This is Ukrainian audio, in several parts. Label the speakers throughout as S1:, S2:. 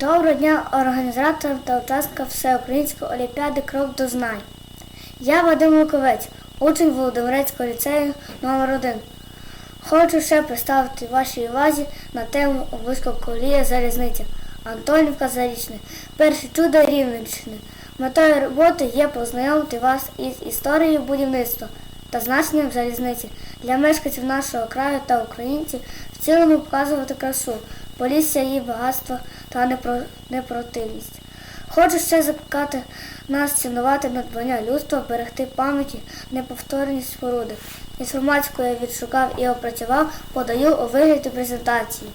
S1: Доброго дня організаторам та учасникам Всеукраїнської олімпіади Крок до знань. Я Вадим Луковець, учень Володимирецького ліцею номер 1 Хочу ще представити вашій увазі на тему обов'язково колія залізниця Антонівка Зарічне. Перше чудо Рівненщини. Метою роботи є познайомити вас із історією будівництва та значенням залізниці для мешканців нашого краю та українців в цілому показувати красу, полісся її багатство та непротивність. Хочу ще закликати нас цінувати надбання людства, берегти пам'яті, неповторність споруди. Інформацію, я відшукав і опрацював, подаю у вигляді презентації.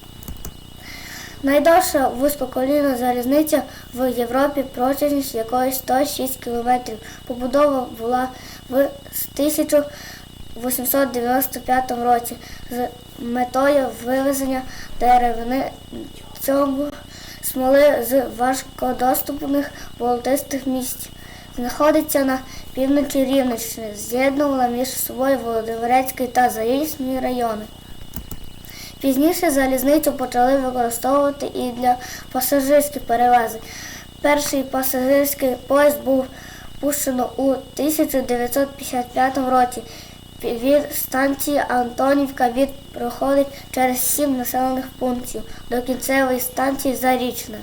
S1: Найдовша вузькоколійна залізниця в Європі протяжність якої 106 кілометрів. Побудова була в 1895 році з метою вивезення деревини цьому смоли з важкодоступних болотистих місць. Знаходиться на півночі Рівненщини, з'єднувала між собою Володимирецький та Зарічний райони. Пізніше залізницю почали використовувати і для пасажирських перевезень. Перший пасажирський поїзд був пущено у 1955 році. Від станції Антонівка від проходить через сім населених пунктів до кінцевої станції Зарічне.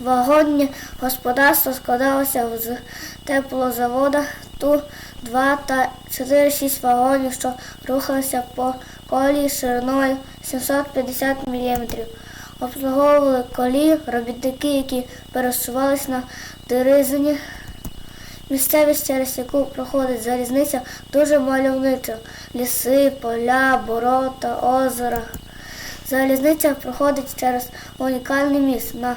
S1: Вагонне господарство складалося з теплозавода ту 2 та 4-6 вагонів, що рухалися по колії шириною 750 мм. Обслуговували колії робітники, які пересувалися на деризині. Місцевість, через яку проходить залізниця, дуже мальовнича. Ліси, поля, болота, озера. Залізниця проходить через унікальний міст на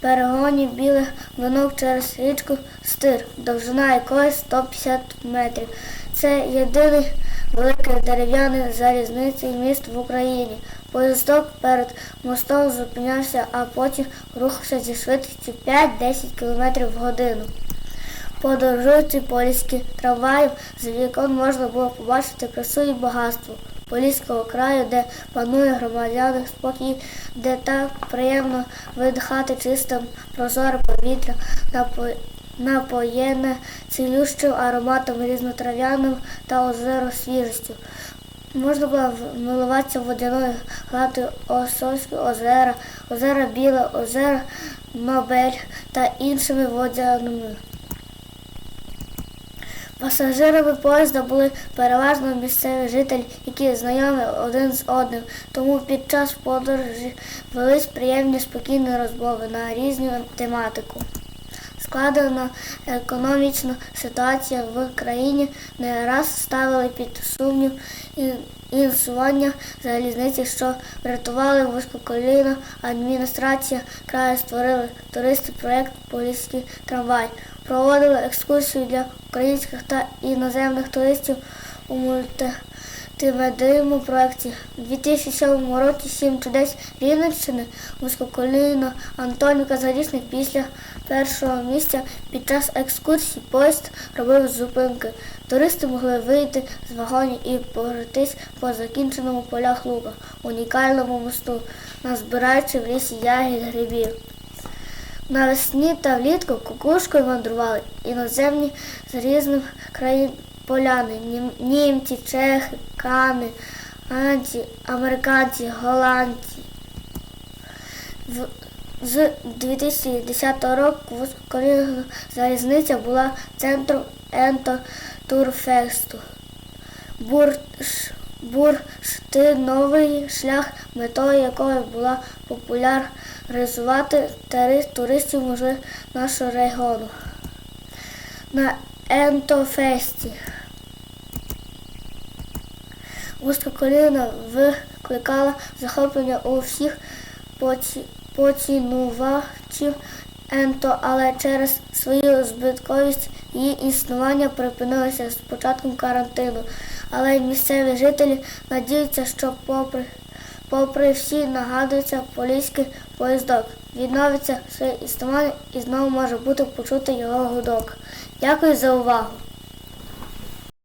S1: перегоні білих винок через річку Стир, довжина якої 150 метрів. Це єдиний великий дерев'яний залізницей міст в Україні. Поїздок перед мостом зупинявся, а потім рухався зі швидкістю 5-10 км в годину. Подорожуючи поліські трамваєм, з вікон можна було побачити красу і багатство Поліського краю, де панує громадяни спокій, де так приємно видихати чистим прозоре повітря, напо- напоєне цілющим ароматом різнотрав'яним та озеро свіжістю. Можна було милуватися водяною гладою Осольського озера, озера Біле, озера Нобель та іншими водяними. Пасажирами поїзда були переважно місцеві жителі, які знайомі один з одним. Тому під час подорожі велись приємні спокійні розмови на різну тематику. Складена економічна ситуація в країні не раз ставили під сумнів і- існування залізниці, що врятували вузькоколійна адміністрація краю, створили туристи проєкт Поліський трамвай, проводили екскурсію для українських та іноземних туристів у мультимедійному проєкті. У 2007 році «Сім чудес Рівненщини вузькоколійна Антоніка Зарічник після першого місця під час екскурсії поїзд робив зупинки. Туристи могли вийти з вагонів і пройтись по закінченому полях лука, унікальному мосту, назбираючи в лісі ягід грибів. Навесні та влітку кукушкою мандрували іноземні з різних країн поляни, німці, чехи, кани, анці, американці, голландці. З 2010 року вузькоколійна залізниця була центром Енто Турфесту. Бурш, бурштиновий шлях, метою якої була популяризувати туристів може нашого регіону. На Ентофесті. Вузькоколіна викликала захоплення у всіх поці- поцінувачів енто, але через свою збитковість її існування припинилося з початком карантину. Але місцеві жителі надіються, що попри, попри всі нагадується поліський поїздок. Відновиться своє існування і знову може бути почути його гудок. Дякую за увагу.